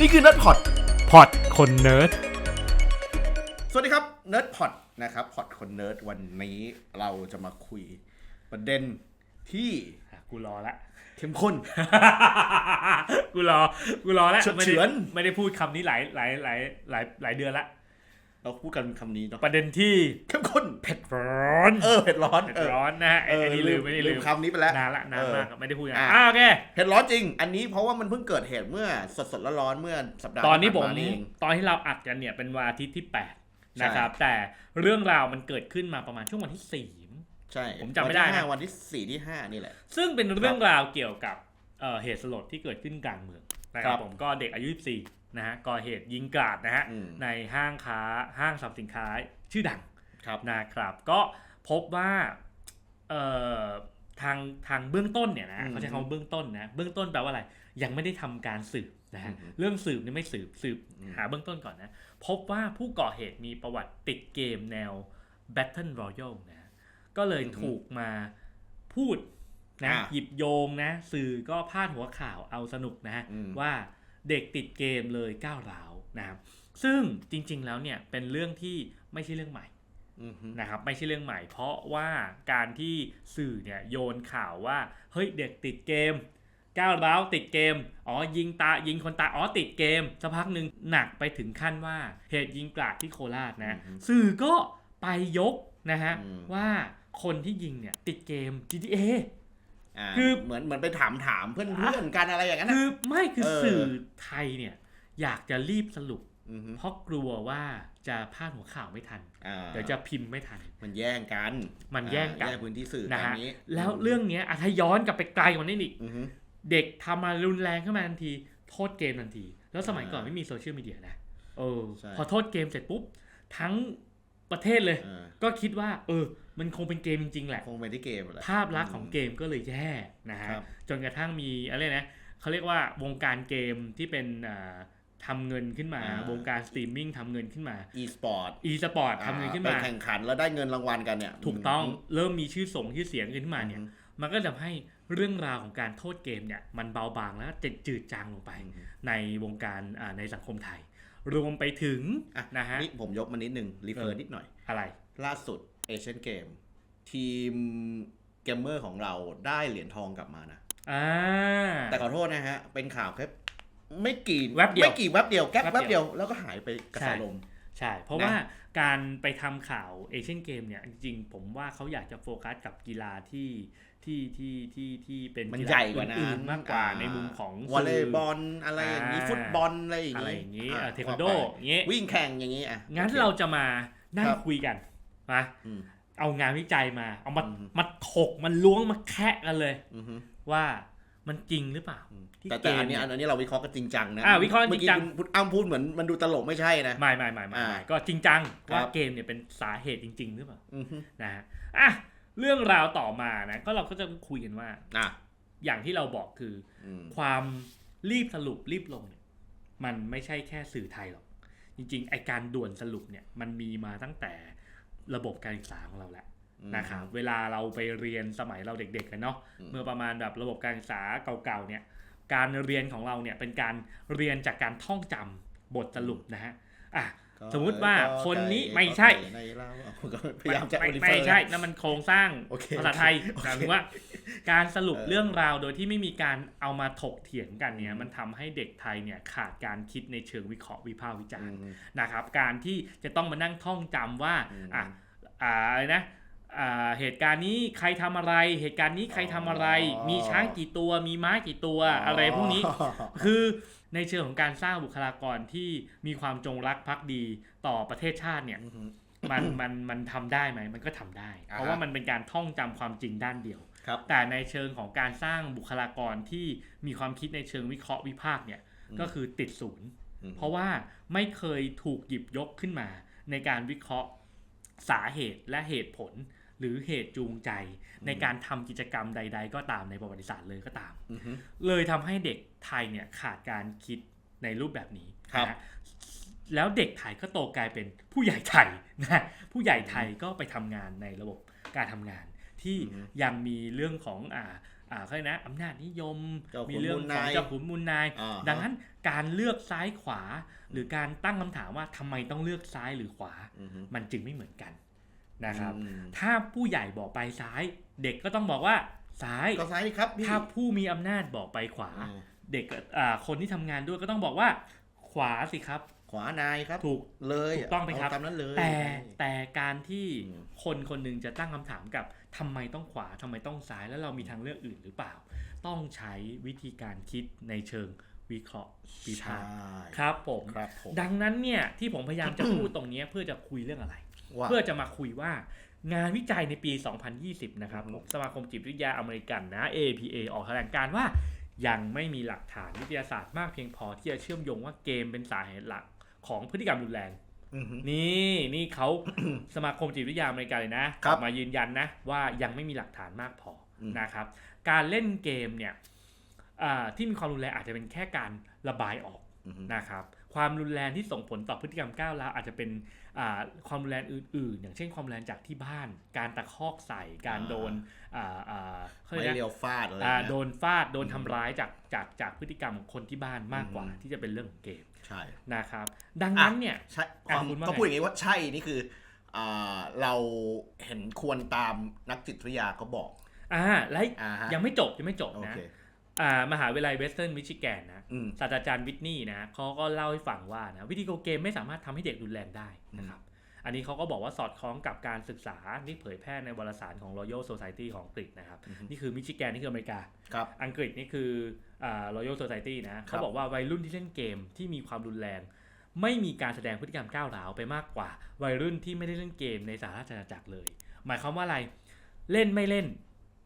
นี่คือเนิร์ดพอดพอดคนเนิร์ด สวัสดีครับเนิร์ดพอดนะครับพอดคนเนิร์ดวันนี้เราจะมาคุยประเด็นที่กูรอละ เข้มข้น กูรอ กูรอแล้วเฉือน ไม่เฉืได้อนไม่ได้พูดคำนี้หลายหลายหลายหลายหลายเดือนละ เราพูดกันคำนี้เนาะประเด็นที่เข้มข้นเผ็ดร้อนเออเผ็ดร้อนเผ็ดเออร้อนนะฮะไอ้เออไอ้นี่ลืมไม่ได้ลืมคำนี้ไปแล้วนานละนานเออมากไม่ได้พูดกันอะอ่าโอเคเผ็ดร้อนจริง อันนี้เพราะว่ามันเพิ่งเกิดเหตุเมื่อสดสดๆร้อนๆเมื่อสัปดาห์ตอนนี้ผมผ่าาเองตอนที่เราอัดกันเนี่ยเป็นวันอาทิตย์ที่ใช่8นะครับแต่เรื่องราวมันเกิดขึ้นมาประมาณช่วงวันที่ 4 ใช่ผมจำไม่ได้นะวันที่ห้าวันที่สี่ที่ห้านี่แหละ ซึ่งเป็นเรื่องราวเกี่ยวกับเอ่อเหตุสลดที่เกิดขึ้นกลางเมืองนะคครัรับบผมก็เด็กอายุ 14 นะฮะก่อเหตุยิงกราดนะฮะอืมในห้างค้าห้างสรรพสินค้าชื่อดังครับนะครับก็พบว่าเอ่อทางทางเบื้องต้นเนี่ยนะอืมเขาใช้คำว่าเบื้องต้นนะเบื้องต้นแปลว่าอะไรยังไม่ได้ทำการสืบนะฮะอืมเรื่องสืบนี่ไม่สืบสืบอืมหาเบื้องต้นก่อนนะพบว่าผู้ก่อเหตุมีประวัติติดเกมแนว Battle Royale นะฮะก็เลยถูกมาพูดนะอ่าหยิบโยงนะสื่อก็พาดหัวข่าวเอาสนุกนะฮะอืมว่า เด็กติดเกมเลยก้าวร้าวนะครับซึ่งจริง ๆ แล้วเนี่ยเป็นเรื่องที่ไม่ใช่เรื่องใหม่อือฮึนะครับไม่ใช่เรื่องใหม่ เพราะว่าการที่สื่อเนี่ยโยนข่าวว่าเฮ้ยเด็กติดเกมก้าวร้าวติดเกม อ๋อ ยิงตา ยิงคนตายอ๋อ ติดเกม สักพักหนึ่งหนักไปถึงขั้นว่าเหตุยิงกราดที่โคราชนะ สื่อก็ไปยกนะฮะอืมว่าคนที่ยิงเนี่ยติดเกม GTA า คือเหมือนเหมือนไปถามถามเพื่อนเพื่อนกันอะไรอย่างนั้นคืนะอไม่คือเออสื่อไทยเนี่ย อยากจะรีบสรุปอฮึเพราะกลัวว่าจะพลาดหัวข่าวไม่ทันอ่าเดี๋ยวจะพิมพ์ไม่ทัน มันแย่งกัน มันแย่งกันอ่าแย่งพื้นที่สื่อนะตามฮะนี้แล้วเรื่องเนี้ยอะถ้าย้อนกลับไปไกลกว่านี้อีกอือฮึเด็กทำมารุนแรงขึ้นมาทันที โทษเกมทันที แล้วสมัยก่อนอ่าไม่มีโซเชียลมีเดียนะเออใช่พอโทษเกมเสร็จปุ๊บ ทั้งประเทศเลยอ่าก็คิดว่า เออ มันคงเป็นเกมจริงๆแหละ คงไปที่เกมแหละ ภาพลักษณ์ของเกมก็เลยแย่นะฮะ ครับ จนกระทั่งมีอะไรนะเขาเรียกว่าวงการเกมที่เป็นอ่าทำเงินขึ้นมาวงการสตรีมมิ่งทำเงินขึ้นมา อีสปอร์ตอีสปอร์ตทำเงินขึ้นมา ไปแข่งขันแล้วได้เงินรางวัลกันเนี่ยถูกต้องเริ่มมีชื่อส่งชื่อเสียงขึ้นมาเนี่ยอืมมันก็ทำให้เรื่องราวของการโทษเกมเนี่ยมันเบาบางแล้วจะจืดจางลงไปอืมในวงการอ่าในสังคมไทย รวมไปถึงอะนะฮะ นี่ผมยกมานิดนึงรีเฟอเอร์อนิดหน่อย อะไร ล่าสุด เอเชียนเกมทีมเกมเมอร์ของเราได้เหรียญทองกลับมานะ อ่า แต่ขอโทษนะฮะ เป็นข่าวแค่ไม่กี่แวบเดียวไม่กี่แวบเดียวแก๊ปแวบแวบเดีเดียยววแล้วก็หายไปกระแสใช่ลม ใช่ เพราะนะว่าการไปทำข่าวเอเชียนเกมเนี่ย จริงๆ ผมว่าเขาอยากจะโฟกัสกับกีฬาที่ที่ที่ที่ที่เป็นมันกีฬาใหญ่กว่านั้นอื่นๆมากกว่าในมุมของวอลเลสื่ย์บอลอะไรอย่างนี้อ่าฟุตบอลอะไรอย่างอะไรนี้อย่างนี้อะเทควันโดว่าไปอย่างนี้วิ่งแข่งอย่างนี้อะงั้นโอคเราจะมานั่งครับคุยกัน นะอืมเอางานวิจัยมา เอามาอืมมาถกมันล้วงมาแคะกันเลยอือฮึว่ามันจริงหรือเปล่าที่แต่แต่อันนี้เกมเนี่ยอันนี้เราวิเคราะห์กันจริงจังนะอ่าวิเคราะห์จริงจังเมื่อกี้คุณอ้ำพูดเหมือนมันดูตลกไม่ใช่นะไม่ไม่ไม่ไม่อ่าไม่ก็จริงจังครับว่าเกมเนี่ยเป็นสาเหตุจริง ๆ หรือเปล่าอือฮึนะฮะอะเรื่องราวต่อมานะ ก็เราก็จะคุยกันว่าอะอย่างที่เราบอกคืออืมความรีบสรุปรีบลงเนี่ย มันไม่ใช่แค่สื่อไทยหรอก จริงๆไอการด่วนสรุปเนี่ย มันมีมาตั้งแต่ ระบบการศึกษาของเราแหละนะครับเวลาเราไปเรียนสมัยเราเด็กๆกันเนาะอืมเมื่อประมาณแบบระบบการศึกษาเก่าๆเนี่ยการเรียนของเราเนี่ยเป็นการเรียนจากการท่องจำบทสรุปนะฮะอะก็สมมุติว่าก็คนนี้ก็ไม่ใช่ในเราอะผมก็พยายามจะไม่ refer ไม่ใช่นะนั่นมันโครงสร้างโอเคภาษาไทยโอเคหมายถึงว่า การสรุปเออเรื่องราวโดยที่ไม่มีการเอามาถกเถียงกันเนี่อืยมมันทำให้เด็กไทยเนี่ยขาดการคิดในเชิงวิเคราะห์วิพากษ์วิจารณ์อืมนะครับ การที่จะต้องมานั่งท่องจำว่าอืมอะอ่าอะไรนะอ่าเหตุการณ์นี้ใครทำอะไร เหตุการณ์นี้ใครทำอะไรอ๋อมีช้างกี่ตัว มีม้ากี่ตัว อะไรพวกนี้ คือในเชิงของการสร้างบุคลากรที่มีความจงรักภักดีต่อประเทศชาติเนี่ยอือฮึมันมันมันทำได้ไหม มันก็ทำได้อ่าฮะเพราะว่ามันเป็นการท่องจำความจริงด้านเดียว ครับแต่ในเชิงของการสร้างบุคลากรที่มีความคิดในเชิงวิเคราะห์วิพากษ์เนี่ยอืมก็คือติดศูนย์อืมเพราะว่าไม่เคยถูกหยิบยกขึ้นมา ในการวิเคราะห์สาเหตุและเหตุผล หรือเหตุจูงใจ ในการทำกิจกรรมใด ๆ ก็ตามในประวัติศาสตร์เลยก็ตามอือฮึเลยทำให้เด็กไทยเนี่ยขาดการคิดในรูปแบบนี้ครับนะแล้วเด็กไทยก็โตกลายเป็นผู้ใหญ่ไทยนะผู้ใหญ่ไทยก็ไปทำงานในระบบการทำงาน ที่ยังมีเรื่องของอ่าอ่าเขาเรียกนะอำนาจนิยมเจ้าขุนมีเรื่องมูลของนายเจ้าขุนมูลนายอ่าฮะดังนั้นการเลือกซ้ายขวา หรือการตั้งคำถามว่าทำไมต้องเลือกซ้ายหรือขวาอือฮึมันจึงไม่เหมือนกันนะครับอืมถ้าผู้ใหญ่บอกไปซ้าย เด็กก็ต้องบอกว่าซ้ายก็ซ้ายครับพี่ถ้าผู้มีอำนาจบอกไปขวาอืมเด็กก็อ่าคนที่ทำงานด้วยก็ต้องบอกว่า ขวาสิครับ ขวานายครับ ถูกเลยถูกต้องไหมครับเาตามนั้นเลยแต่แต่การที่อืมคนคนหนึ่งจะตั้งคำถามกับ ทำไมต้องขวาทำไมต้องซ้ายแล้วเรามีทางเลือกอื่นหรือเปล่า ต้องใช้วิธีการคิดในเชิงวิเคราะห์วิพากษ์ใช่ครับผมครับผมดังนั้นเนี่ยที่ผมพยายามจะพูดตรงเนี้ยเพื่อจะคุยเรื่องอะไรว่าเพื่อจะมาคุยว่างานวิจัยในปี 2020 นะครับอือฮึสมาคมจิตวิทยาอเมริกันนะ APA ออกแถลงการณ์ว่ายังไม่มีหลักฐานวิทยาศาสตร์มากเพียงพอที่จะเชื่อมโยงว่าเกมเป็นสาเหตุหลักของพฤติกรรมรุนแรงอือฮึ นี่นี่เขาสมาคมจิตวิทยาอเมริกันเลยนะอครับอกมายืนยันนะว่ายังไม่มีหลักฐานมากพออมนะครับ การเล่นเกมเนี่ยอ่าที่มีความรุนแรงอาจจะเป็นแค่การระบายออกอือฮึนะครับ ความรุนแรงที่ส่งผลต่อพฤติกรรมก้าวร้าวอาจจะเป็นอ่าความรุนแรงอื่น ๆ อย่างเช่นความรุนแรงจากที่บ้าน การตะคอกใส่ การโดนอ่าอ่าเขาเรียไม่กนะเรียวฟาดอะไรอ่าเงี้ยโดนฟาดโดนทำร้ายจากจากจากพฤติกรรมของคนที่บ้านมากกว่าอืมที่จะเป็นเรื่องของเกมใช่นะครับ ดังนั้นเนี่ยใช่อะความคุณว่าไงต้องพูดอย่างนี้ว่าใช่นี่คืออ่าเราเห็นควรตามนักจิตวิทยาเขาบอกอ่าและอ่าฮะยังไม่จบยังไม่จบโอนะเคอ่า มหาวิทยาลัยเวสเทิร์นมิชิแกนนะอืมศาสตราจารย์วิทนี่นะเขาก็เล่าให้ฟังว่านะวิดีโอเกมไม่สามารถทำให้เด็กรุนแรงได้นะครับอันนี้เขาก็บอกว่าสอดคล้องกับการศึกษาที่เผยแพร่ในวารสารของ Royal Society ของอังกฤษนะครับอือฮึนี่คือมิชิแกนนี่คืออเมริกาครับอังกฤษนี่คืออ่า Royal Society นะเขาบอกว่าวัยรุ่นที่เล่นเกมที่มีความรุนแรง ไม่มีการแสดงพฤติกรรมก้าวร้าวไปมากกว่า วัยรุ่นที่ไม่ได้เล่นเกมในสหราชอาณาจักรเลย หมายความว่าอะไรเล่นไม่เล่น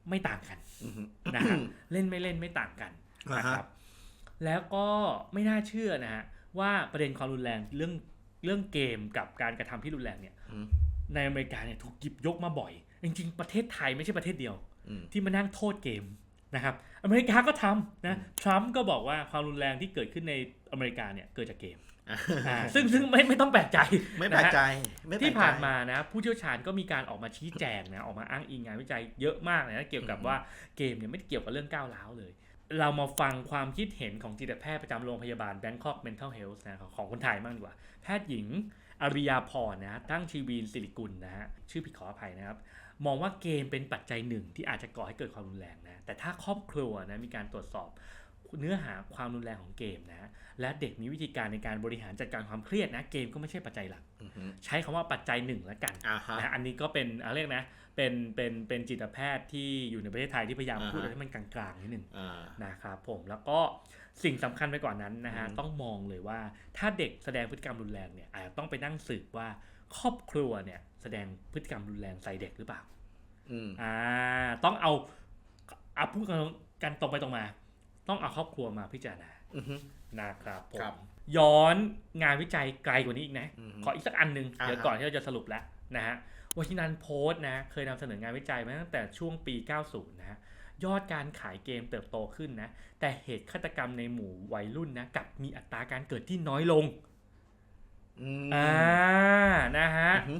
ไม่ต่างกันอือฮึนะฮะเล่นไม่เล่นไม่ต่างกันอ่านะฮะครับแล้วก็ไม่น่าเชื่อนะฮะว่าประเด็นความรุนแรงเรื่องเรื่องเกมกับการกระทำที่รุนแรงเนี่ยอืมในอเมริกาเนี่ยถูกหยิบยกมาบ่อย จริง ๆ ประเทศไทยไม่ใช่ประเทศเดียวอืมที่มานั่งโทษเกมนะครับ อเมริกาก็ทำนะทรัมป์ก็บอกว่าความรุนแรงที่เกิดขึ้นในอเมริกาเนี่ยเกิดจากเกมอ่าซึ่งซึ่งไม่ไม่ต้องแปลกใจไม่แปลกนะฮะใจไม่แปลกใจที่ผ่านมานะ ผู้เชี่ยวชาญก็มีการออกมาชี้แจงนะออกมาอ้างอิงงานวิจัยเยอะมากเลยนะเกี่ยวกับอืมว่าเกมเนี่ยไม่ได้เกี่ยวกับเรื่องก้าวร้าวเลย เรามาฟังความคิดเห็นของจิตแพทย์ประจำโรงพยาบาล Bangkok Mental Health นะของคนไทยบ้างดีกว่า แพทย์หญิงอริยาพรนะตั้งชีวีนสิริกุลนะฮะชื่อผิดขออภัยนะครับ มองว่าเกมเป็นปัจจัยหนึ่งที่อาจจะก่อให้เกิดความรุนแรงนะแต่ถ้าครอบครัวนะมีการตรวจสอบเนื้อหาความรุนแรงของเกมนะ และเด็กมีวิธีการในการบริหารจัดการความเครียดนะเกมก็ไม่ใช่ปัจจัยหลักอือฮึใช้คำว่าปัจจัยหนึ่งละกันอ่าฮะนะอันนี้ก็เป็นอะไรเรียกนะเป็นเป็นเป็นจิตแพทย์ที่อยู่ในประเทศไทยที่พยายามอ่าฮะพูดอะไรให้มันกลางๆนิดหนึ่งอ่านะครับผมแล้วก็สิ่งสำคัญไปกว่านั้นนะฮะอืมต้องมองเลยว่าถ้าเด็กแสดงพฤติกรรมรุนแรงเนี่ยอาจจะต้องไปนั่งสืบว่าครอบครัวเนี่ยแสดงพฤติกรรมรุนแรงใส่เด็กหรือเปล่าอืมอ่าต้องเอาเอาพูดกันกันตรงไปตรงมา ต้องเอาครอบครัวมาพิจารณาอือฮึ นะครับผมครับย้อนงานวิจัยไกลกว่านี้อีกนะ อือฮึขออีกสักอันหนึ่งอ่า เดี๋ยวฮะก่อนที่เราจะสรุปแล้วนะฮะวชินันโพสต์นะ เคยนำเสนองานวิจัยมาตั้งแต่ช่วงปี 90 นะฮะ ยอดการขายเกมเติบโตขึ้นนะ แต่เหตุฆาตกรรมในหมู่วัยรุ่นนะกลับมีอัตราการเกิดที่น้อยลง อืมอ่านะฮะ อือฮึ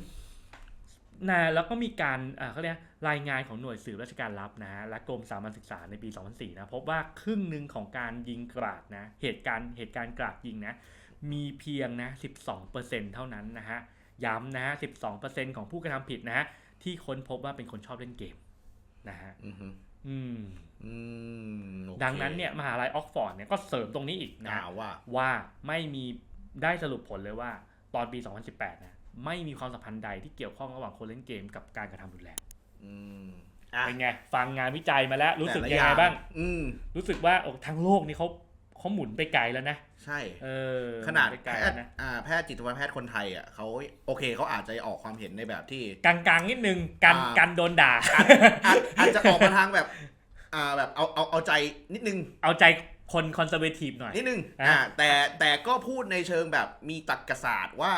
นะแล้วก็มีการอ่าเขาเรียกรายงานของหน่วยสืบราชการลับนะฮะและกรมสามัญศึกษาในปี 2004 นะพบว่าครึ่งหนึ่งของการยิงกราดนะเหตุการณ์เหตุการณ์กราดยิงนะมีเพียงนะ 12%เท่านั้นนะฮะย้ำนะฮะ 12%ของผู้กระทำผิดนะฮะที่ค้นพบว่าเป็นคนชอบเล่นเกมนะฮะอือฮึอืมอืมโอคดังนั้นเนี่ยมหาลัยออกฟอร์ดเนี่ยก็เสริมตรงนี้อีกนะอ่าฮะว่าว่าไม่มีได้สรุปผลเลยว่า ตอนปี 2018 นะ ไม่มีความสัมพันธ์ใดที่เกี่ยวข้องระหว่างคนเล่นเกมกับการกระทำรุนแรงอืมอะ เป็นไง ฟังงานวิจัยมาแล้วรู้สึกแต่ละยังไงบ้าง อืม รู้สึกว่าโอ้ทั้งโลกนี่เขาเขาหมุนไปไกลแล้วนะใช่ เออขนาดหมุไปแพไกลทแล้วย์นะอ่าแพทย์จิตแพทย์คนไทยอะเขาโอเคเขาอาจจะออกความเห็นในแบบที่ กลางๆนิดนึงกันอ่า กันโดนด่า อาจอาจจะออกมาทางแบบ อ่าแบบเอาเอาเอาใจนิดนึง เอาใจคนคอนเซอร์เวทีฟหน่อย นิดนึงอะ อ่าแต่แต่ก็พูดในเชิงแบบมีตรรกศาสตร์ว่า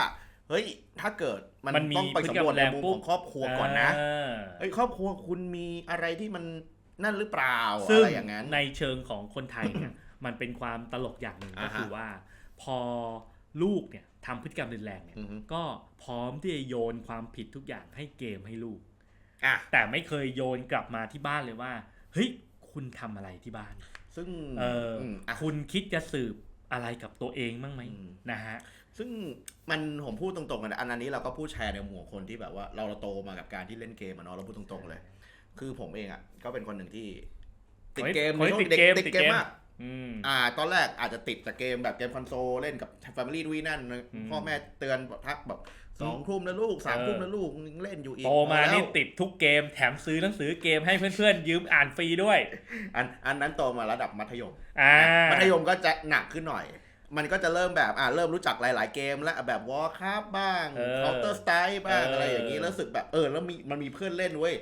เฮ้ย ถ้าเกิดมันมันมีต้องไปสำรวจพฤติกรรมในแรงมุมปุ๊ขบ องครอบครัวก่อนนะเออเฮ้ยครอบครัวคุณมีอะไรที่มันนั่นหรือเปล่าซึ่งอะไรอย่างนั้น ในเชิงของคนไทยเนี่ย มันเป็นความตลกอย่างหนึ่งก็อ่าฮะคือว่า พอลูกเนี่ยทำพฤติกรรมรุนแรงเนี่ยอือฮึ ก็พร้อมที่จะโยนความผิดทุกอย่างให้เกมให้ลูก อะแต่ไม่เคยโยนกลับมาที่บ้านเลยว่า เฮ้ย คุณทำอะไรที่บ้าน ซึ่งเอออมอะ คุณคิดจะสืบอะไรกับตัวเองบ้างไหมอืม นะฮะ ซึ่งมันผมพูดตรงๆกันนะอันอันนี้เราก็พูดแชร์ในหมู่ของคนที่แบบว่าเราเราโตมากับการที่เล่นเกมอะเนาะเราพูดตรงๆเลย คือผมเองอะก็เป็นคนหนึ่งที่ ติดเกมเฮ้ยในช่วงติดเด็กเกมติดติดเกเกมมมากอืม อ่า ตอนแรกอาจจะติดแต่เกมแบบเกมคอนโซลเล่นกับ Family ดูนั่นอืมพ่อแม่เตือนพักแบบสองทุ่มแล้วลูกสามเออ ทุ่มแล้วลูกยังเล่นอยู่อีกโตมาพอแล้วนี่ติดทุกเกมแถมซื้อหนังสือเกมให้เพื่อนๆยืมอ่านฟรีด้วย อันอันนั้นโตมาระดับมัธยมอ่า มัธยมก็จะหนักขึ้นหน่อย มันก็จะเริ่มแบบอ่าเริ่มรู้จักหลาย ๆ เกมแล้วแบบ Warcraft บ้างเออ Counter Strike บ้างเออออะไรอย่างนี้แล้วรู้สึกแบบเออแล้วมีมันมีเพื่อนเล่นเว้ย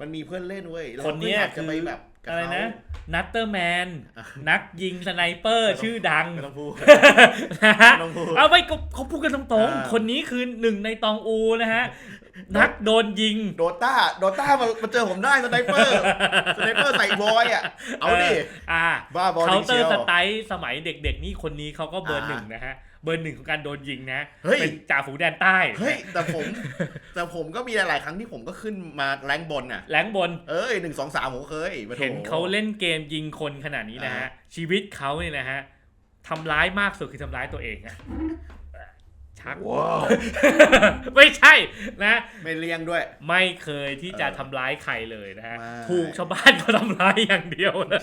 มันมีเพื่อนเล่นเว้ยราคนเนี้ยก็อยากจะคือไปแบบกับอะไรนะเขานัตเตอร์แมนอะนักยิงสไนเปอร์ ชื่อดังไม่ต้องพูดนะฮะไม่ต้องพูดเอาไปก็เขาพูดกันตรงอ่าๆคนนี้คือหนึ่งในตองอูนะฮะ นักโดนยิง โดต้า โดต้ามามาเจอผมได้สไนเปอร์ สไนเปอร์ใส่บอยอะ เอาดิอ่าบ้าบอลเคาจริน์งเตอเชียร์วสไตล์สมัยเด็กๆ นี่คนนี้เขาก็เบอร์อ่าหนึ่งนะฮะ เบอร์หนึ่งของการโดนยิงนะเฮ้ยเป็นจ่าฝูงแดนใต้ เฮ้ย แต่ผม แต่ผมก็มีหลายๆครั้งที่ผมก็ขึ้นมาแรงบนน่ะแหลงบน เอ้ยหนึ่งสองสามผมก็เคยมาโถเห็นเขาเล่นเกมยิงคนขนาดนี้นะฮะ ชีวิตเขาเนี่ยนะฮะทำร้ายมากสุดคือทำร้ายตัวเองอะ ชักว้าวไม่ใช่นะ ไม่เลี้ยงด้วย ไม่เคยที่จะเออทำร้ายใครเลยนะฮะ ไม่ ถูกชาวบ้านเขาทำร้ายอย่างเดียวเลย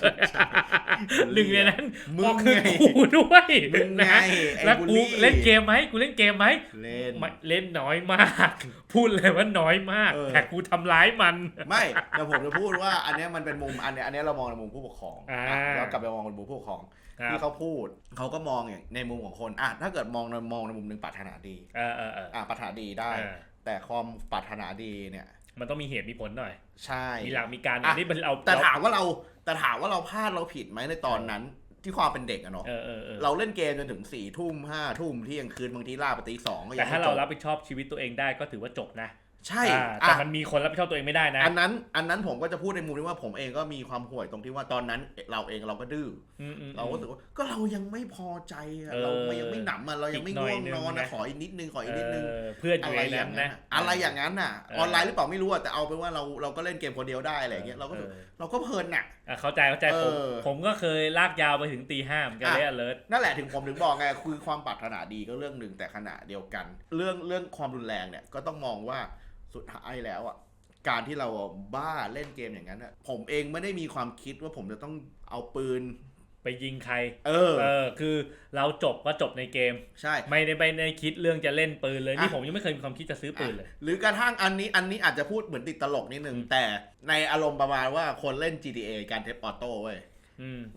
หนึ่งในนั้นมึงก็คือไง กูด้วยมึงไงนะฮะไอ้แล้วบูกูลลี่เล่นเกมไหมกูเล่นเกมไหมเล่น ไม่เล่นน้อยมาก พูดเลยว่าน้อยมาก เออ แต่กูทำร้ายมัน ไม่แต่ผมจะพูดว่าอันเนี้ยมันเป็นมุมอันเนี้ยอันเนี้ยเรามองในมุมผู้ปกครองอ่าอะเรากลับไปมองในมุมผู้ปกครองครับ ที่เขาพูดเขาก็มองอย่างในมุมของคนอะถ้าเกิดมองในมองในมุมหนึ่งปรารถนาดีเออเออเอออะปรารถนาดีได้ เออ แต่ความปรารถนาดีเนี่ย มันต้องมีเหตุมีผลหน่อย ใช่ มีหลักมีการอะ อันนี้เป็นเราแต่ถามว่าเราแต่ถามว่าเราพลาดเราผิดไหมในตอนนั้น ที่ความเป็นเด็กอะเนาะเออเออเออเราเล่นเกมจนถึงสี่ทุ่มห้าทุ่มเที่ยงคืนบางทีล่าไปตีสองก็ยัแต่งถ้าไม่เราจบรับผิดชอบชีวิตตัวเองได้ก็ถือว่าจบนะ ใช่อ่าอะแต่มันมีคนรับผิดชอบตัวเองไม่ได้นะ อันนั้นอันนั้นผมก็จะพูดในมุมที่ว่าผมเองก็มีความห่วยตรงที่ว่าตอนนั้นเราเองเราก็ดื้ออืมอืมเราก็รู้สึกว่าก็เรายังไม่พอใจอะเออเรายังไม่หนำอะเรายังไม่อีกหน่อง่ยวงนึงนอนนะ นะขออีกนิดนึงขออีกนิดนึง เออเพื่อนออะยู่ไรในอนั้ย่านงนั้นนะอะอะไรอย่างนั้นน่ะเออออนไลน์หรือเปล่าไม่รู้อะแต่เอาเป็นว่าเราเราก็เล่นเกมคนเดียวได้อะไรอย่างเงี้ยเราก็รู้สึกออเราก็เพลินน่ะ อะเข้าใจเข้าใจผมเออ ผมก็เคยลากยาวไปถึงตีห้าเหมือนกันอะเลยอเลิร์นั่นแหละถึงผมถึงบอกไงคือความปรารถนาดีก็เรื่องหนึ่งแต่ขณะเดียวกัน เรื่องเรื่องความรุนแรงเนี่ยก็ต้องมองว่า สุดท้ายแล้วอะการที่เราบ้าเล่นเกมอย่างนั้นอะผมเองไม่ได้มีความคิดว่าผมจะต้องเอาปืนไปยิงใคร เออ เออ คือเราจบก็จบในเกม ใช่ ไม่ได้ไปในคิดเรื่องจะเล่นปืนเลย นี่อะผมยังไม่เคยมีความคิดจะซื้อปืนเลย หรือกระทั่งอันนี้ อันนี้อาจจะพูดเหมือนติดตลกนิดนึง แต่ในอารมณ์ประมาณว่าคนเล่น GTA การเทปออโต้เว้ยอืม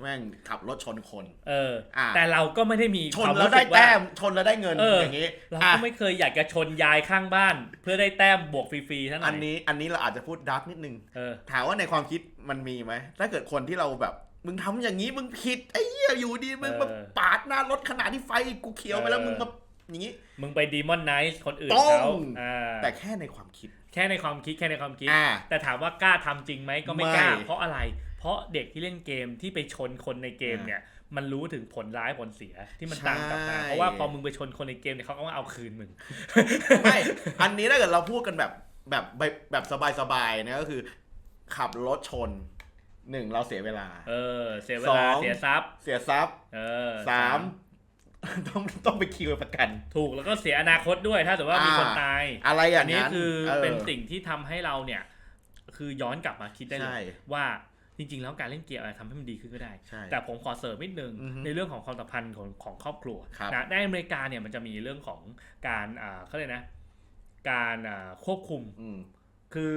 แม่งขับรถชนคน เอออะแต่เราก็ไม่ได้มีชคนวามแล้วรู้ได้สึกว่าแต้มชนแล้วได้เงินเออออย่างงี้เราอะก็ไม่เคยอยากจะชนยายข้างบ้าน เพื่อได้แต้มบวกฟรีๆเท่าไหร่อันนี้อันนี้เราอาจจะพูดดาร์กนิดนึงเออถามว่าในความคิดมันมีไหมถ้าเกิดคนที่เราแบบมึงทำอย่างนี้มึงผิดไอ้เหี้ยอยู่ดีมึงมาเออปาดหน้ารถขนาดที่ไฟกูเขียวไปแล้วเออมึงมาอย่างนี้มึงไปดีมอนไนท์คนอื่นต้เขาองอ่าแต่แค่ในความคิด แค่ในความคิดแค่ในความคิดอ่าแต่ถามว่ากล้าทำจริงไหมก็ไม่กล้าไม่เพราะอะไรเพ ราะเด็กที่เล่นเกมที่ไปชนคนในเกมอ่าเนี่ย มันรู้ถึงผลร้ายผลเสียที่มันใช่ตามกลับมาเพราะว่าพอมึงไปชนคนในเกมเนี่ยเขาก็มาเอาคืนมึงไม่อันนี้ถ้าเกิดเราพูดกันแบบแบบแบบแบบสบายๆนะก็คือ ขับรถชนหนึ่งเราเสียเวลา เออ เสียเวสลาองเสียทรัพย์ เสียทรัพย์ เออสามต้องต้องไปคิวประกัน ถูกแล้วก็เสียอนาคตด้วยถ้าสมมติว่ามีคนอ่าตาย อะไรอย่าอังนนี้นั้นคืออเป็นสิ่งที่ทำให้เราเนี่ย คือย้อนกลับมาคิดได้เลใช่ยว่า จริง ๆ แล้วการเล่นเกมอะไรทำให้มันดีขึ้นก็ได้ใช่แต่ผมขอเสริมนิดนึงอือฮึในเรื่องของความสัมพันธ์ของของครอบครัวครับนะในอเมริกาเนี่ยมันจะมีเรื่องของการอ่าเขาเรียกนะ การอ่าควบคุมอืมคือ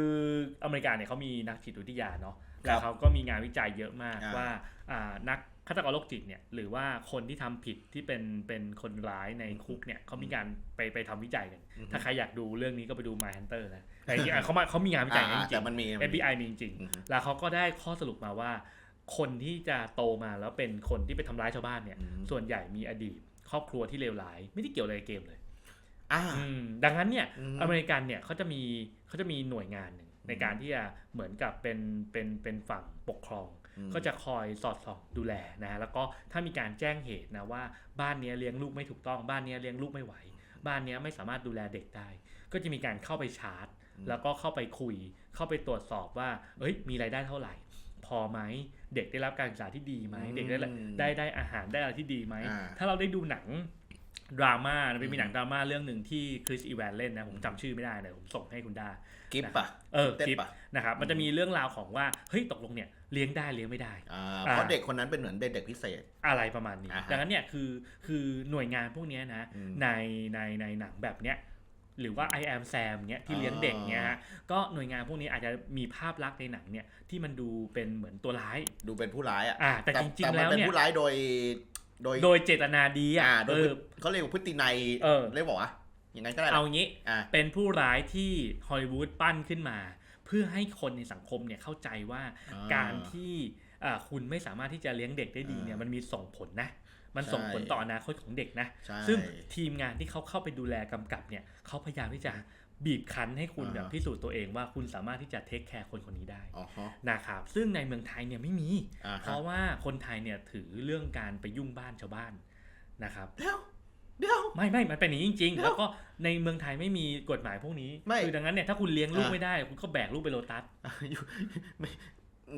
อเมริกาเนี่ยเขามีนักจิตวิทยาเนาะครัแล้วบเขาก็มีงานวิจัยเยอะมากอ่าว่าอ่านัก ฆาตกรโรคจิตเนี่ยหรือว่าคนที่ทำผิดที่เป็นเป็นคนร้ายในคุกเนี่ยเขามีการไปไปทำวิจัยกันอือฮึถ้าใครอยากดูเรื่องนี้ก็ไปดู My Hunter นะแต่จริงๆอะเขามาเขามีงานวิจัยอ่าจริแต่งมันมีๆ FBI มีจริงอือฮึๆแล้วเขาก็ได้ข้อสรุปมาว่า คนที่จะโตมาแล้วเป็นคนที่ไปทำร้ายชาวบ้านเนี่ยอืมส่วนใหญ่มีอดีต ครอบครัวที่เลวร้าย ไม่ได้เกี่ยวอะไรกับเกมเลยอ่าอืมดังนั้นเนี่ยอืมอเมริกันเนี่ยเขาจะมีเขาจะมีหน่วยงานหนึ่งในการที่จะเหมือนกับเป็นเป็นเป็นฝั่งปกครองอืม ก็จะคอยสอดส่องดูแลนะแล้วก็ถ้ามีการแจ้งเหตุนะว่าบ้านเนี้ยเลี้ยงลูกไม่ถูกต้อง บ้านเนี้ยเลี้ยงลูกไม่ไหว บ้านเนี้ยไม่สามารถดูแลเด็กได้ ก็จะมีการเข้าไปชาร์จ แล้วก็เข้าไปคุย เข้าไปตรวจสอบว่าเอ้ยมีรายได้เท่าไหร่พพอไหมเด็กได้รับการศึกษาที่ดีไหมอืมเด็กได้ได้ได้อาหารได้อะไรที่ดีไหมอ่าถ้าเราได้ดูหนัง ดราม่านะเป็นมีหนังดราม่าเรื่องหนึ่งที่คริสอีแวนเล่นนะผมจำชื่อไม่ได้เลยผมส่งให้คุณดากิฟต์ป่ะเออเต้นคลิปป่ะนะครับมันจะมีเรื่องราวของว่าเฮ้ยตกลงเนี่ยเลี้ยงได้เลี้ยงไม่ได้อ่าอ่าเพราะเด็กคนนั้นเป็นเหมือนเด็กพิเศษอะไรประมาณนี้อ่าฮะดังนั้นเนี่ยคือคือหน่วยงานพวกเนี้ยนะอืมในในในหนังแบบเนี้ยหรือว่า I am Sam เนี้ยที่เลี้ยงเด็กเนี้ยฮะก็หน่วยงานพวกนี้อาจจะมีภาพลักษณ์ในหนังเนี่ยที่มันดูเป็นเหมือนตัวร้าย ดูเป็นผู้ร้ายอะอ่าแต่จริงๆมัแล้วเป็นเนี่ยผู้ร้ายโดย โดยโดยเจตนาดีอะอ่าโดเอยอเขาเรียกว่าพฤตินัยเออ เรียกบอกว่าอย่างนั้นก็ได้เอางี้ อ่าเป็นผู้ร้ายที่ฮอลลีวูดปั้นขึ้นมา เพื่อให้คนในสังคมเนี่ยเข้าใจว่าการที่อ่าคุณไม่สามารถที่จะเลี้ยงเด็กได้ดีเนี่ยอ่ามัมันมีส่งผลนะ มันใช่ส่งผลต่ออนาคตของเด็กนะ ใช่ซึ่งทีมงานที่เขาเข้าไปดูแลกำกับเนี่ยเขาพยายามที่จะ บีบคั้นให้คุณอ่าแบบพิสูจน์ตัวเองว่าคุณสามารถที่จะเทคแคร์คนคนนี้ได้อ๋อฮะนะครับซึ่งในเมืองไทยเนี่ยไม่มีอ่าเพฮะราะว่าคนไทยเนี่ยถือเรื่องการไปยุ่งบ้านชาวบ้านนะครับเดี๋ยวเดี๋ยวไม่ไม่มันเป็นอย่างนี้จริงๆเดี๋ยวแล้วก็ในเมืองไทยไม่มีกฎหมายพวกนี้ไม่คือดังนั้นเนี่ยถ้าคุณเลี้ยงลูกอ่าไม่ได้ คุณก็แบกลูกไปโลตัสอยู่ไม่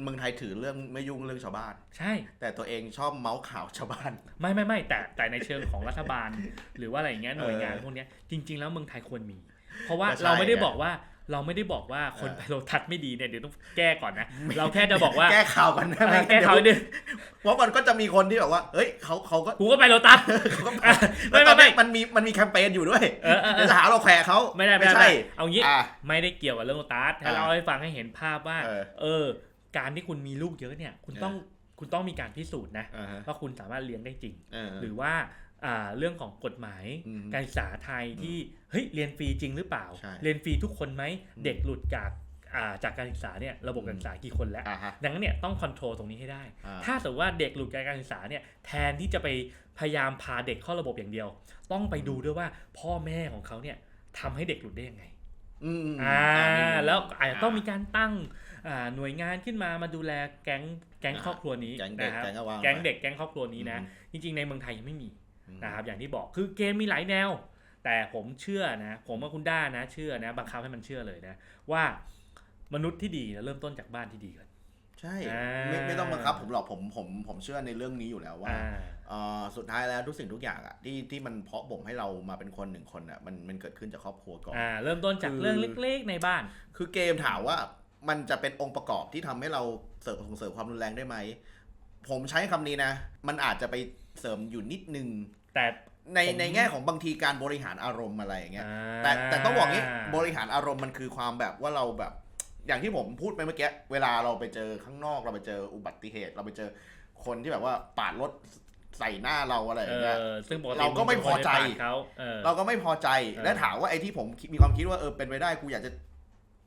เมืองไทยถือเรื่องไม่ยุ่งเรื่องชาวบ้าน ใช่ แต่ตัวเองชอบเมาส์ข่าวชาวบ้าน ไม่ไม่ไม่แต่แต่ในเชิงของรัฐบาล หรือว่าอะไรอย่างเงี้ยหน่วยงานเออพวกเนี้ยจริง ๆ แล้วเมืองไทยควรมี เพราะว่าก็ใช่เราไม่ได้ไง บอกว่าเราไม่ได้บอกว่าคนเออไปโลตัสไม่ดีเนี่ยเดี๋ยวต้องแก้ก่อนนะ เราแค่จะบอกว่าแก้ข่าวกันนะเอไม่องั้นแก้เขาวเดี๋ยวดิเพราะมันก็จะมีคนที่แบบว่าเฮ้ยเขาเขาก็กูก็ไปโลตัส เขาก็ไม่แล้วตอนไม่นี้มันมีมันมีแคมเปญอยู่ด้วยเออเออเอเดี๋ยวอจะหาเราแขวะเขาไม่ได้ไม่ไม่ได้ใช่ไม่ได้เอางี้ อ่าไม่ได้เกี่ยวกับเรื่องโลตัสให้อ่าเล่าให้ฟังให้เห็นภาพว่า เออ เออ การที่คุณมีลูกเยอะเนี่ย คุณต้อง คุณต้องมีการพิสูจน์นะอ่าฮะว่าคุณสามารถเลี้ยงได้จริงเออหรือว่าอ่าเรื่องของกฎหมายอืมการศึกษาไทยที่เฮ้ยเรียนฟรีจริงหรือเปล่าใช่เรียนฟรีทุกคนไหมอืมเด็กหลุดจากอ่าจากการศึกษาเนี่ยระบบการศึกษากี่คนแล้วอ่าฮะดังนั้นเนี่ยต้องคอนโทรลตรงนี้ให้ได้อ่าถ้าสมมติว่าเด็กหลุดจากการศึกษาเนี่ยแทนที่จะไปพยายามพาเด็กเข้าระบบอย่างเดียว ต้องไปดูด้วยว่าพ่อแม่ของเขาเนี่ยทำให้เด็กหลุดได้ยังไงอืมอ่ามีมุมแล้วอาจจะต้องมีการตั้งอ่า หน่วยงานขึ้นมามาดูแลแก๊งแก๊งอ่าครอบครัวนี้แก๊งเด็กนะครับแก๊งก็ว่างแก๊งไปเด็กแก๊งครอบครัวนี้นะจริงๆ ในเมืองไทยยังไม่มีนะครับอย่างที่บอกคือเกมมีหลายแนว แต่ผมเชื่อนะผมกับคุณด้านะเชื่อนะบังคับให้มันเชื่อเลยนะว่ามนุษย์ที่ดีนะเริ่มต้นจากบ้านที่ดีก่อนใช่อ่าไม่ไม่ต้องบังคับผมหรอกผมผมผมเชื่อในเรื่องนี้อยู่แล้วว่าอ่าเอ่อสุดท้ายแล้วทุกสิ่งทุกอย่างอะที่ที่มันเพาะบ่มให้เรามาเป็นคนหนึ่งคนอะมันมันเกิดขึ้นจากครอบครัวก่อนอ่าเริ่มต้นจากคือเรื่องเล็กๆในบ้าน คือเกมถามว่า มันจะเป็นองค์ประกอบที่ทำให้เราเสริมส่งเสริมความรุนแรงได้ไหม ผมใช้คำนี้นะ มันอาจจะไปเสริมอยู่นิดนึง แต่ในผมในแง่ของบางทีการบริหารอารมณ์อะไรอย่างเงี้ยอ่าแต่แต่ต้องบอกงี้บริหารอารมณ์มันคือความแบบว่าเราแบบ อย่างที่ผมพูดไปเมื่อกี้เวลาเราไปเจอข้างนอกเราไปเจออุบัติเหตุ เราไปเจอคนที่แบบว่าปาดรถใส่หน้าเราอะไรอเอย่างเงี้ยอซึ่งปกติเราก็ไม่พอใจมึงเป็นคนไปปาดเขาเออเราก็ไม่พอใจเออและถามว่าไอ้ที่ผมมีความคิดว่าเออเป็นไปได้กูอยากจะ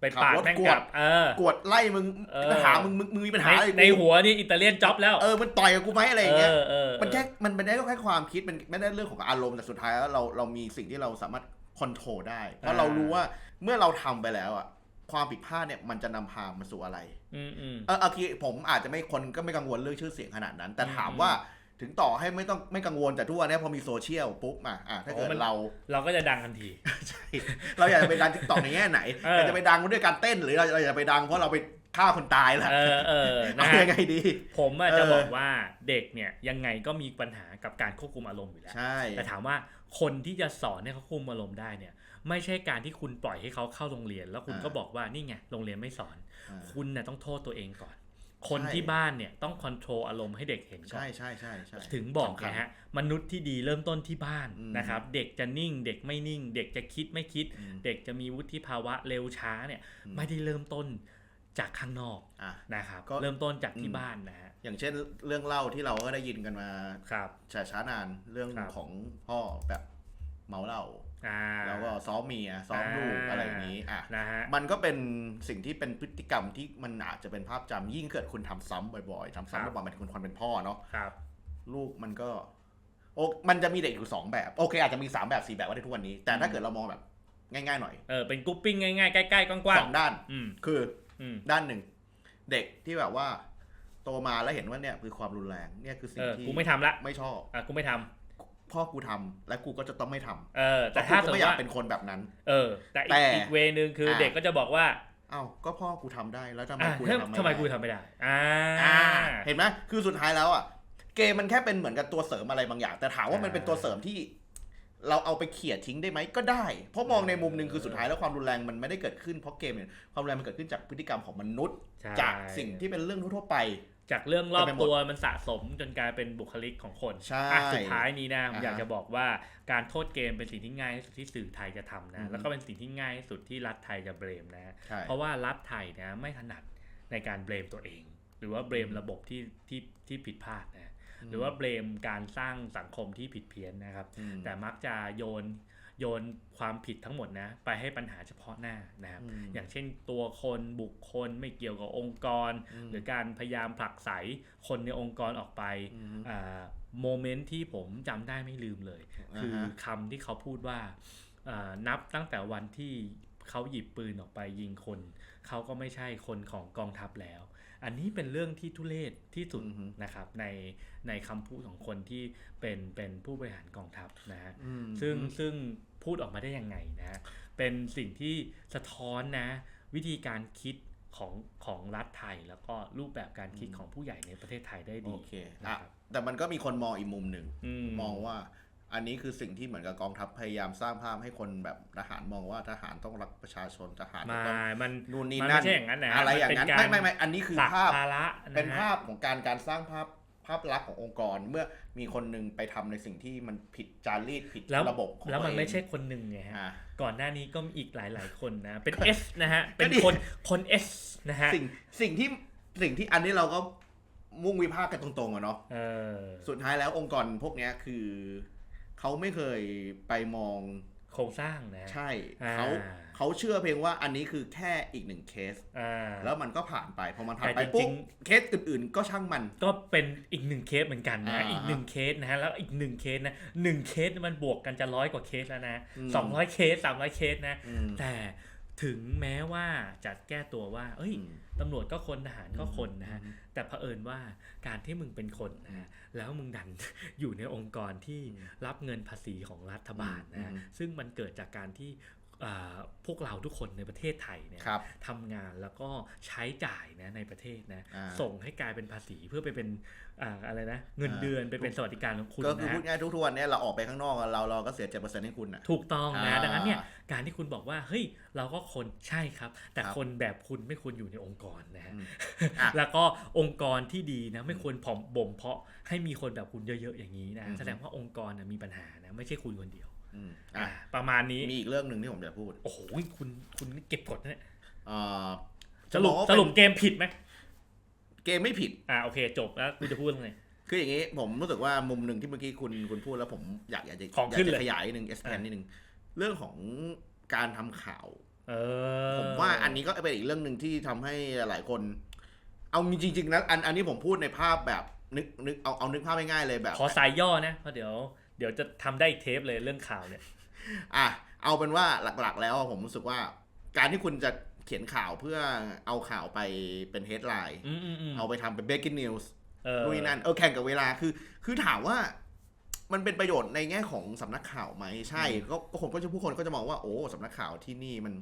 ไปปาดขับรถแม่งกวกดลับเออกวดไล่มึงเออปัญหามึงมึงมึงมีปัญหาในอะไรกูในหัวนี่อิตาเลียนจ็อบแล้วเออมันต่อยกับกูไหมอะไรอย่างเงี้ยเออเออมันแค่มันเป็นได้ก็แค่ความคิดมันไม่ได้เรื่องของอารมณ์แต่สุดท้ายแล้วเราเรามีสิ่งที่เราสามารถคอนโทรลได้เพราะเรารู้ว่าเมื่อเราทำไปแล้วอะความผิดพลาดเนี่ยมันจะนำพามาสู่อะไรอืมอืมเออโอเคผมอาจจะไม่คนก็ไม่กังวลเรื่องชื่อเสียงขนาดนั้น แต่อืมถามว่า ถึงต่อให้ไม่ต้องไม่กังวลแต่ทุกวันเนี้ยพอมีโซเชียลปุ๊บมาอะถ้าเกิดโอ้มัน เรา เราก็จะดังทันที ใช่เราอยากจะไปดังทิกตอกในแง่ไหนเออ เราจะไปดังด้วยการเต้นหรือเราเราอยากจะไปดังเพราะเราไปฆ่าคนตายล่ะเออเออเอานะฮะยังไงดี ผมอะเออจะบอกว่าเด็กเนี่ยยังไงก็มีปัญหากับการควบคุมอารมณ์อยู่แล้ว ใช่แต่ถามว่าคนที่จะสอนให้เขาควบคุมอารมณ์ได้เนี่ย ไม่ใช่การที่คุณปล่อยให้เขาเข้าโรงเรียน แล้วคุณก็บอกว่านี่ไงโรงเรียนไม่สอน อ่า คุณน่ะต้องโทษตัวเองก่อน คนใช่ที่บ้านเนี่ยต้องคอนโทรลอารมณ์ให้เด็กเห็นก่อนใช่ใช่ใช่ใช่ถึงบอกสำคัญนะฮะมนุษย์ที่ดีเริ่มต้นที่บ้านอืมนะครับ เด็กจะนิ่ง เด็กไม่นิ่ง เด็กจะคิดไม่คิดอืมเด็กจะมีวุฒิภาวะเร็วช้าเนี่ยอืมไม่ได้เริ่มต้นจากข้างนอกอะนะครับก็เริ่มต้นจากที่อืมบ้านนะฮะอย่างเช่นเรื่องเล่าที่เราก็ได้ยินกันมาครับช้าช้านานเรื่องครับของพ่อแบบเมาเหล้าอ่า แล้วก็ซ้อมเมียซ้อมลูกอ่าอะไรอย่างนี้อะนะฮะมันก็เป็นสิ่งที่เป็นพฤติกรรมที่มันอาจจะเป็นภาพจำยิ่งเกิดคุณทำซ้ำบ่อยๆทำซ้ำบ่อยๆหมายถึงคุณคนเป็นพ่อเนาะครับลูกมันก็โอ้มันจะมีเด็กอยู่สองแบบ โอเค อาจจะมีสามแบบสี่แบบว่าในทุกวันนี้ แต่ถ้าเกิดเรามองแบบ ง่ายๆหน่อยเออเป็นกรุ๊ปปิ้งง่ายๆใกล้ๆกว้างสองด้านๆอืมคืออืมด้านหนึ่งเด็กที่แบบว่า โตมาแล้วเห็นว่าเนี่ยคือความรุนแรงเนี่ยคือสิ่เองอที่กูไม่ทำละไม่ชอบอะกูไม่ทำ พ่อกูทำและกูก็จะต้องไม่ทำเออ แต่เพถ้าราะสกูมก็มไม่อยากติว่าเป็นคนแบบนั้น เออ แต่อีแต่กอีกเวนึงคืออาเด็กก็จะบอกว่าเอ้าก็พ่อกูทำได้แล้วทำไมอะกูเฮ้ยทำไม่ทำไมได้กูทำไม่ได้อ่าอ่าเห็นไหมคือสุดท้ายแล้วอะเกมมันแค่เป็นเหมือนกับตัวเสริมอะไรบางอย่าง แต่ถามว่ามันเป็นตัวเสริมที่ เราเอาไปเขี่ยทิ้งได้ไหมก็ได้ เพราะมองในมุมหนึ่งคือสุดท้ายแล้วความรุนแรงมันไม่ได้เกิดขึ้นเพราะเกมเนี่ยความรุนแรงมันเกิดขึ้นจากพฤติกรรมของมนุษย์ใช่จากสิ่งที่เป็นเรื่องทั่วๆไป จากเรื่องรอบเต็มไปหมดตัวมันสะสมจนกลายเป็นบุคลิกของคนใช่อะสุดท้ายนี้นะผมอ่าฮะอยากจะบอกว่าการโทษเกมเป็นสิ่งที่ง่ายที่สุดที่สื่อไทยจะทำอืนะอฮึแล้วก็เป็นสิ่งที่ง่ายที่สุดที่รัฐไทยจะเบรมนะใช่เพราะว่ารัฐไทยนะไม่ถนัดในการเบรมตัวเอง หรือว่าเบรมระบบที่ที่ที่ผิดพลาดนะหรือว่าเบรมการสร้างสังคมที่ผิดเพี้ยนนะครับอืมแต่มักจะโยน โยนความผิดทั้งหมดนะไปให้ปัญหาเฉพาะหน้านะครับอืมอย่างเช่นตัวคนบุคคลไม่เกี่ยวกับองค์กรอืมหรือการพยายามผลักไสคนในองค์กรออกไปอืมอ่าโมเมนต์ที่ผมจำได้ไม่ลืมเลยอ่าฮะคือคำที่เขาพูดว่าอ่านับตั้งแต่วันที่เขาหยิบปืนออกไปยิงคน เขาก็ไม่ใช่คนของกองทัพแล้ว อันนี้เป็นเรื่องที่ทุเลศที่สุดอือฮึนะครับในในคำพูดของคนที่เป็นเป็นผู้บริหารกองทัพนะฮะอืมซึ่งซึ่งพูดออกมาได้ยังไงนะเป็นสิ่งที่สะท้อนนะวิธีการคิดของของรัฐไทยแล้วก็รูปแบบการคิดของผู้ใหญ่ในประเทศไทยได้โอดีเคนะอะครับแต่มันก็มีคนมองอีกมุมหนึ่งอืมมองว่า อันนี้คือสิ่งที่เหมือนกับกองทัพพยายามสร้างภาพให้คนแบบทหารมองว่าทหารต้องรักประชาชนทหารมาต้องมันนู่นนี่มันนั่ไม่นใช่อย่างนั้นนะอะไรอย่างนั้นมัไม่เป็ไม่ไม่อันนี้คือผลักภาพภาระเป็นนะฮะภาพของการการสร้างภาพภาพลักษณ์ขององค์กรเมื่อมีคนหนึ่งไปทำในสิ่งที่มันผิดจารีตผิดแล้วระบบของแล้วมันตัวเองไม่ใช่คนหนึ่งไงฮะอะก่อนหน้านี้ก็มีอีกหลายๆคนนะเป็น S นะฮะก็เป็นดีคนคน S นะฮะสิ่งสิ่งที่สิ่งที่อันนี้เราก็มุ่งวิพากษ์กันตรงๆอะเนาะเออสุดท้ายแล้วองค์กรพวกเนี้ยคือ เขาไม่เคยไปมองโครงสร้างนะใช่อ่าเขาเขาเชื่อเพียงว่าอันนี้คือแค่อีกหนึ่งเคสอ่าแล้วมันก็ผ่านไปพอมันผ่านแต่ไปจริปุ๊บงเคสอื่นๆ ก็ช่างมัน ก็เป็นอีกหนึ่งเคสเหมือนกันนะอ่าอีกหนึ่งเคสนะฮะแล้วอีกหนึ่งเคสนะหนึ่งเคสมันบวกกันจะร้อยกว่าเคสแล้วนะอืมสองร้อยเคสสามร้อยเคสนะอืมแต่ ถึงแม้ว่าจะแก้ตัวว่า เอ้ยอืมตำรวจก็คนทหารก็คนนะฮะอืมแต่เผอิญว่าการที่มึงเป็นคนนะฮะ แล้วมึงดันอยู่ในองค์กรที่อืมรับเงินภาษีของรัฐบาลนะฮะอืมซึ่งมันเกิดจากการที่อ่า พวกเราทุกคนในประเทศไทยเนี่ยครับทำงานแล้วก็ใช้จ่ายนะในประเทศนะอ่าส่งให้กลายเป็นภาษีเพื่อไปเป็นอ่าอะไรนะเงินอ่าเดือนไปเป็นสวัสดิการของคุณก็คือนะพูดง่ายทุกๆวันเนี้ยเราออกไปข้างนอกอะเราเราก็เสียเจ็ดเปอร์เซ็นต์ให้คุณอะถูกต้องนะอ่าดังนั้นเนี่ยการที่คุณบอกว่าเฮ้ยเราก็คนใช่ครับ แต่ครับคนแบบคุณไม่ควรอยู่ในองค์กรนะฮะอืมอะแล้วก็องค์กรที่ดีนะไม่ควรผอมบ่มเพาะให้มีคนแบบคุณเยอะ ๆ อย่างนี้นะอืมแสดงว่าองค์กรนะมีปัญหานะไม่ใช่คุณคนเดียว อืมอะอ่าประมาณนี้มีอีกเรื่องหนึ่งที่ผมจะพูด โอ้โหคุณคุณเก็บกดนะเนี่ยอ่าสรุปจะบอกว่าสรุปเกมผิดไหมเกมไม่ผิด อ่าโอเค จบแล้วคุณจะพูดอะไรคืออย่างนี้ผมรู้สึกว่ามุมหนึ่งที่เมื่อกี้คุณคุณพูดแล้วผมอยากอยากจะของอยากขึ้นจะเลยขยายนิดนึง expand อะนิดนึงเรื่องของการทำข่าวเออผมว่าอันนี้ก็เป็นอีกเรื่องหนึ่งที่ทำให้หลายคน เอาจริงๆนะอันอันนี้ผมพูดในภาพแบบนึกนึกเอาเอานึกภาพง่ายๆเลยแบบ ขอสายย่อนะเพราะเดี๋ยว เดี๋ยวจะทำได้อีกเทปเลยเรื่องข่าวเนี่ย อะเอาเป็นว่าหลักๆ แล้วผมรู้สึกว่า การที่คุณจะเขียนข่าวเพื่อเอาข่าวไปเป็น headline อืมอืมอืมเอาไปทำเป็น breaking news เออนู่นนนั่นเออแข่งกับเวลาคือ คือถามว่ามันเป็นประโยชน์ในแง่ของสำนักข่าวไหมใช่อืมก็ก็คนก็จะผู้คนก็จะมองว่าโอ้สำนักข่าวที่นี่มัน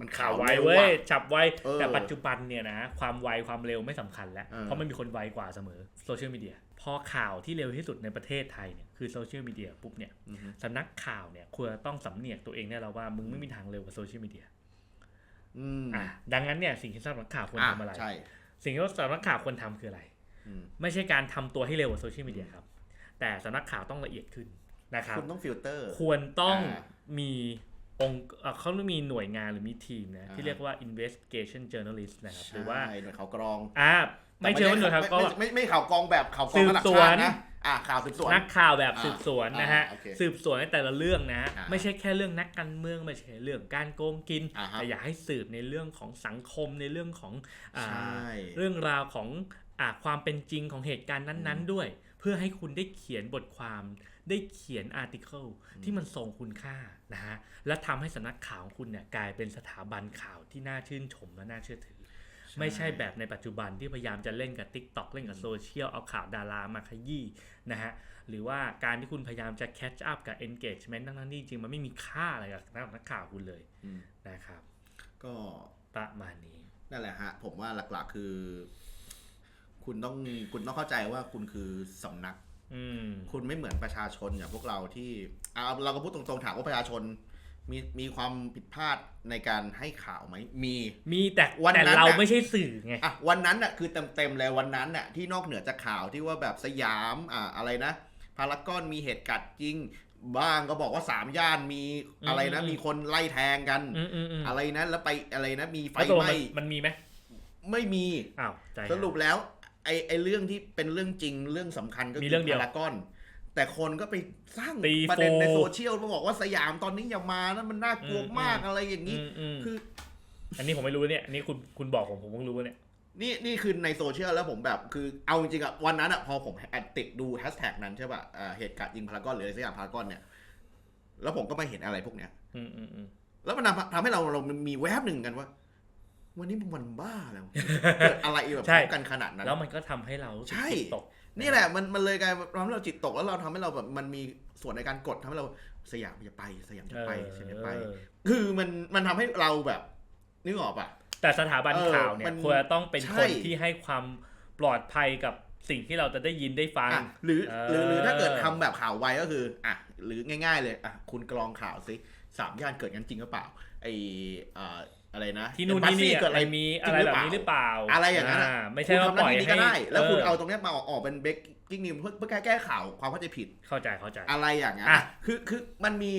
มันข่าวไวร็เว้ยอะฉับไวเออแต่ปัจจุบันเนี่ยนะ ความไวความเร็วไม่สำคัญแล้วเออเพราะมันมีคนไวกว่าเสมอโซเชียลมีเดีย พอข่าวที่เร็วที่สุดในประเทศไทยเนี่ยคือโซเชียลมีเดียปุ๊บเนี่ยอือฮึสำนักข่าวเนี่ยควรต้องสำเนียกตัวเองได้แล้วว่ามึงไม่มีทางเร็วกว่าโซเชียลมีเดียอืมอะดังนั้นเนี่ยสิ่งที่สำนักข่าวควรอะทำอะไรใช่สิ่งที่สำนักข่าวควรทำคืออะไรอืมไม่ใช่การทำตัวให้เร็วกว่าโซเชียลมีเดียครับ แต่สำนักข่าวต้องละเอียดขึ้นนะครับคุณต้องฟิลเตอร์ ควรต้องอ่ามีองค์เอ่อเขาต้องมีหน่วยงานหรือมีทีมนะอ่าที่เรียกว่า investigation journalist นะครับหรือว่าใช่หน่วยข่าวกรองอ่า ไม่เชิงว่าหน่วยข่าวก็ไม่ไม่ไม่ไม่ข่าวกรองแบบข่าวกรองระดับสืบสวชานตินะอะข่าวสืบสวนนักข่าวแบบอ่าสืบสวนนะฮะอ่าโอเคสืบสวนในแต่ละเรื่องนะฮะอ่าไม่ใช่แค่เรื่องนักการเมืองไม่ใช่เรื่องการโกงกินอ่าฮะแต่อยากให้สืบในเรื่องของสังคมในเรื่องของอ่าใช่เรื่องราวของอาความเป็นจริงของเหตุการณ์นั้นอืมๆด้วย เพื่อให้คุณได้เขียนบทความได้เขียนอาร์ติเคิลที่มันทรงคุณค่านะฮะและทำให้สำนักข่าวของคุณเนี่ยกลายเป็นสถาบันข่าวที่น่าชื่นชมและน่าเชื่อถือ ไม่ใช่แบบในปัจจุบันที่พยายามจะเล่นกับ Tik t o อกเล่นกับโซเชียลเอาข่าวดารามาขยี้นะฮะหรือว่าการที่คุณพยายามจะ catch up กับ engagement ทั้งๆที่จริงๆมันไม่มีค่าอะไรกับนักข่าวคุณเลยอืมนะครับ ก็ประมาณนี้นั่นแหละฮะผมว่าหลักๆคือ คุณต้องคุณต้องเข้าใจว่าคุณคือสำนักอืมคุณไม่เหมือนประชาชนอย่างพวกเราที่เอาเราก็พูดตรงๆถามว่าประชาชน มีมีความผิดพลาดในการให้ข่าวไหมมี มีแต่วันแต่นั้นเราน่ะ ไม่ใช่สื่อไง อะวันนั้นอะคือเต็มๆเลยวันนั้นน่ะที่นอกเหนือจากข่าวที่ว่าแบบสยามอ่าอะไรนะ พารากอนมีเหตุกัดจริง บ้างก็บอกว่าสามย่านมีอะไรนะ อืม มีคนไล่แทงกัน อืมอืมอืมอะไรนะแล้วไปอะไรนะมีไฟแล้วตกลงไหม้มันมันมีไหมไม่มีอ้าวใจหาย สรุปแล้วไอ้ไอ้เรื่องที่เป็นเรื่องจริงเรื่องสำคัญก็มีคืเรื่องเดียว พารากอน แต่คนก็ไปสร้างตีประเด็นโฟ ในโซเชียลมาบอกว่าสยามตอนนี้อย่ามานะมันน่ากลัวอืมมากอะไรอย่างนี้ อืมอืมคือ อันนี้ผมไม่รู้เนี่ยอันนี้คุณคุณบอกผมผมเพิ่งรู้เนี่ย นี่นี่คือในโซเชียลแล้วผมแบบคือเอาจริงๆอะวันนั้นอะพอผมแอดติดดูแฮชแท็กนั้นใช่ป่ะเอ่อเหตุการณ์ยิงพารากอนหรืออะไรสักอย่างพารากอนเนี่ย แล้วผมก็มาเห็นอะไรพวกเนี้ย อืมอืมอืมแล้วมันทำทำให้เราเรามีแวบหนึ่งกันว่า วันนี้มันวันบ้าแล้วเกิดอะไรแบบพร้อมกันขนาดนั้น แล้วมันก็ทำให้เรารู้สึกใช่จิตตก นี่แหละมันมันเลยกลายทำให้เราจิตตกแล้วเราทำให้เราแบบมันมีส่วนในการกดทำให้เราสยามจะไปสยามจะไปสยามจะไปเออคือมันมันทำให้เราแบบนึกออกปะแต่สถาบันเออข่าวเนี่มัยนควรจะต้องเป็นใช่คนที่ให้ความปลอดภัยกับสิ่งที่เราจะได้ยินได้ฟังอะหรือเออหรือหรือถ้าเกิดทำแบบข่าวไวก็คืออะหรือง่าย ๆ เลยอะคุณกรองข่าวสิสามย่านเกิดกันจริงหรือเปล่าไอ อ่าอะไรนะที่นู่นบัสที่ซี่นี่เกิดอะไรมีอะไรแบบนี้หรือเปล่า อะไรอย่างนั้นอะไม่ใช่ว่าคุณปทำหล่อยน้าที่นี้ให้ก็ได้ แล้วคุณอเอาตรงเนี้ยมาออกออกเป็นเบรกกิ้งนิวเพื่อเพื่อแก้แก้ข่าวความเข้าใจผิดเข้าใจเข้าใจอะไรอย่างนั้นอะคือคือมันมี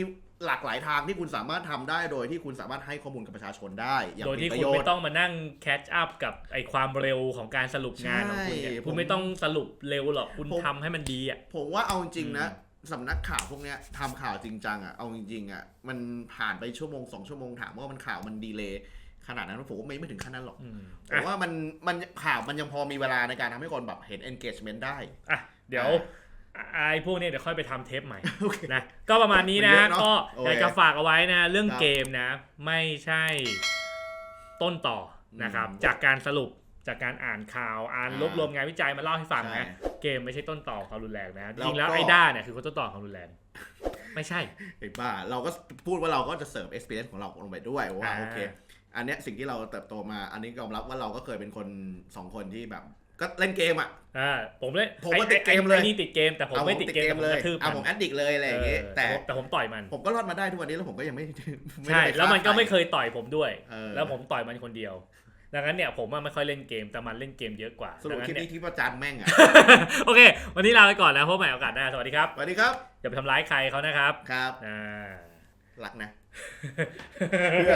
หลากหลายทางที่คุณสามารถทำได้โดยที่คุณสามารถให้ข้อมูลกับประชาชนได้อย่างโดยมีที่ประคุณโยไม่ชน์ต้องมานั่งแคชอัพกับไอความเร็วของการสรุปงานของคุณเนี่ยใช่คุณผมไม่ต้องสรุปเร็วหรอกคุณผมทำให้มันดีอะผมว่าเอาจริงๆนะอืม สำนักข่าวพวกเนี้ยทำข่าวจริงจังอะเอาจริงๆอะมันผ่านไปชั่วโมงสองชั่วโมงถามว่ามันข่าวมันดีเลย์ขนาดนั้นผมว่าไม่ไม่ถึงขั้นนั้นหรอกอืมผอะมว่ามันมันข่าวมันยังพอมีเวลาในการทำให้คนแบบเห็น engagement ได้อะเดี๋ยวไอพวกเนี้ยเดี๋ยวค่อยไปทำเทปใหม่โอเคนะก็ประมาณนี้นะมันเยอะเนอะก็โอเคอยากจะฝากเอาไว้นะ เรื่องครับเกมนะ ไม่ใช่ต้นต่อนะครับอืมจากการสรุป จากการอ่านข่าวอ่านอ่ารวบรวมงานวิจัยมาเล่าให้ฟังใช่นะเกมไม่ใช่ต้นต่อความรุนแรงนะจแล้วริงๆแล้วก็ไอ้ด้าเนี่ยคือคนต้นต่อความรุนแรง ไม่ใช่ไอ้บ้าเราก็พูดว่าเราก็จะเสริม experience ของเราลงไปด้วยว่าอ่าโอเค อันเนี้ยสิ่งที่เราเติบโตมา อันนี้ยอมรับว่าเราก็เคยเป็นคนสองคนที่แบบก็เล่นเกมอะอ่าผมเล่นผมก็ไอ้ติดเกมเลยไอ้นี่ติดเกมแต่ผมอาไม่ติดเกมแต่ผมเลยกระทืบอะมันผมแอดดิกเลยอะไรอย่างเงี้ยเออแต่แต่ผมต่อยมัน ผมก็รอดมาได้ทุกวันนี้แล้วผมก็ยังไม่ไม่ใช่ได้ไปแล้วมันก็ฆ่าไม่ใครเคยต่อยผมด้วยเออแล้วผมต่อยมันคนเดียว ดังนั้นเนี่ยผมอะไม่ค่อยเล่นเกมแต่มันเล่นเกมเยอะกว่าสรุปดังนั้คลิปนเนี่ยนี้ที่ประจานแม่งอะโอเค วันนี้ลาไปก่อนนะพบใหม่โอกาสหน้าสวัสดีครับสวัสดีครับอย่าไปทำร้ายใครเขานะครับครับอ่ารักนะเพื่อ